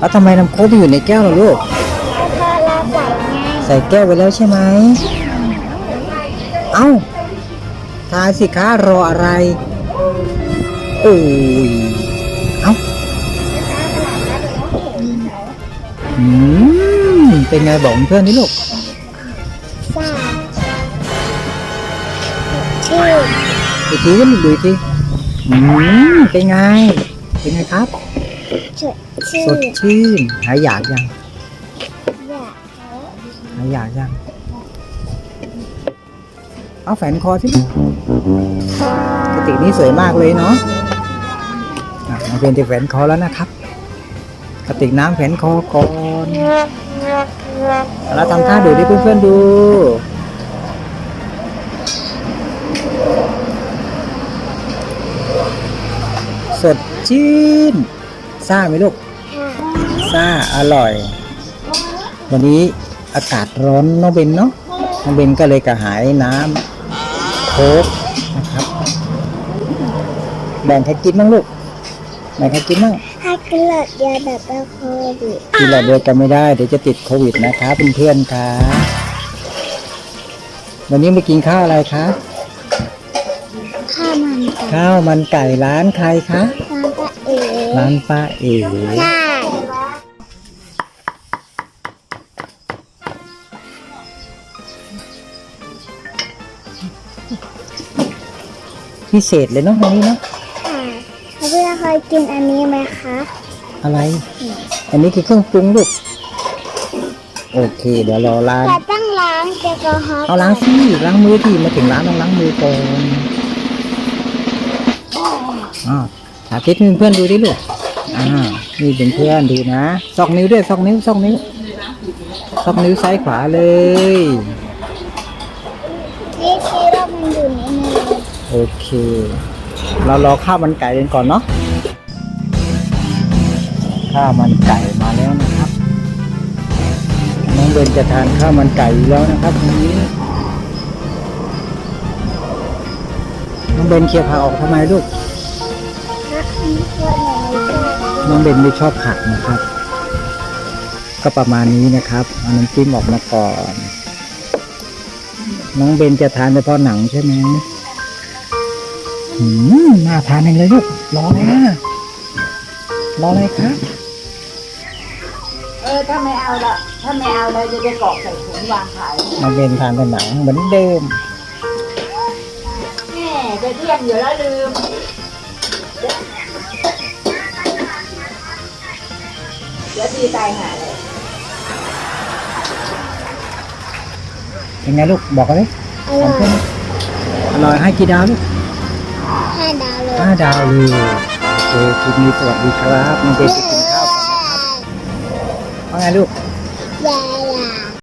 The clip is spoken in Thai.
แล้วทำไมน้ำโค้กไปอยู่ในแก้วล่ะลูกพอเราใส่ไงใส่แก้วไปแล้วใช่ไหมเอ้าทายสิคะรออะไรโอ้ยเอ้าอืมเป็นไงบอกเพื่อนนี่ลูกซ่าชื่ออีกทีก็ดูอีกทีอืมเป็นไงเป็นไงครับ ชื่อชื่อสดชื่นหายอยากยังอยากหายอยากยัง เอาแฝนคอสิกระติกนี้สวยมากเลยเนาะอะมาเป็นที่แฝนคอแล้วนะครับกระติกน้ำแฝนคอก่อนแล้วทำท่าดูดิเพื่อนๆดูสดชื่น ซ่าไหมลูกค่ะซ่า อร่อย วันนี้อากาศร้อนน้องเบนเนาะ น้องเบนก็เลยกระหายน้ำโค้กนะครับ แบ่งใครกินบ้างลูก แบ่งใครกินบ้างถ้ากินหลอดเดียวแบบเป็นโควิดกินหลอดเดียวกันไม่ได้ เดี๋ยวจะติดโควิดนะครับเพื่อนๆคะวันนี้มากินข้าวอะไรคะ ข้าวมันไก่ ข้าวมันไก่ร้านใครคะร้านป้าเอ๋ ร้านป้าเอ๋ใช่พิเศษเลยเนาะวันนี้เนาะค่ะแล้วเพื่อนเคยกินอันนี้ไหมคะ อะไร อันนี้คือเครื่องปรุงลูกโอเค เดี๋ยวรอร้านแต่ต้องล้างแอลกอฮอล์เอาล้างสิล้างมือที่มาถึงร้านต้องล้างมือก่อนอ่าว สาธิตให้เพื่อนดูดิลูกอ่านี่เป็นเพื่อนดูนะซอกนิ้วด้วยซอกนิ้วซอกนิ้วซอกนิ้วซ้ายขวาเลยนี่คิดว่ามันอยู่ในมือโอเค เรารอข้าวมันไก่กันก่อนเนาะข้าวมันไก่มาแล้วนะครับ น้องเบนจะทานข้าวมันไก่แล้วนะครับวันนี้น้องเบนเคลียร์ผักออกทำไมลูก นะเพราะหนูไม่ชอบน้องเบนไม่ชอบผักนะครับ ก็ประมาณนี้นะครับเอาน้ำจิ้มออกมาก่อน น้องเบนจะทานเฉพาะหนังใช่ไหมหืมน่าทานเองเลยลูกรออะไรนะรออะไรครับเออถ้าไม่เอาละถ้าไม่เอาเราจะได้กรอกใส่ถุงวางขายน้องเบนทานแต่หนังเหมือนเดิมแม่จะเที่ยงอยู่แล้วลืม เดี๋ยวดีตายหาเลยเป็นไงลูกบอกกันเลยอร่อยอร่อยให้กี่ดาวลูกห้าดาวเลยห้าดาวเลยโอเคคลิปนี้สวัสดีครับน้องเบนไปกินข้าวก่อนนะครับว่าไงลูกยาย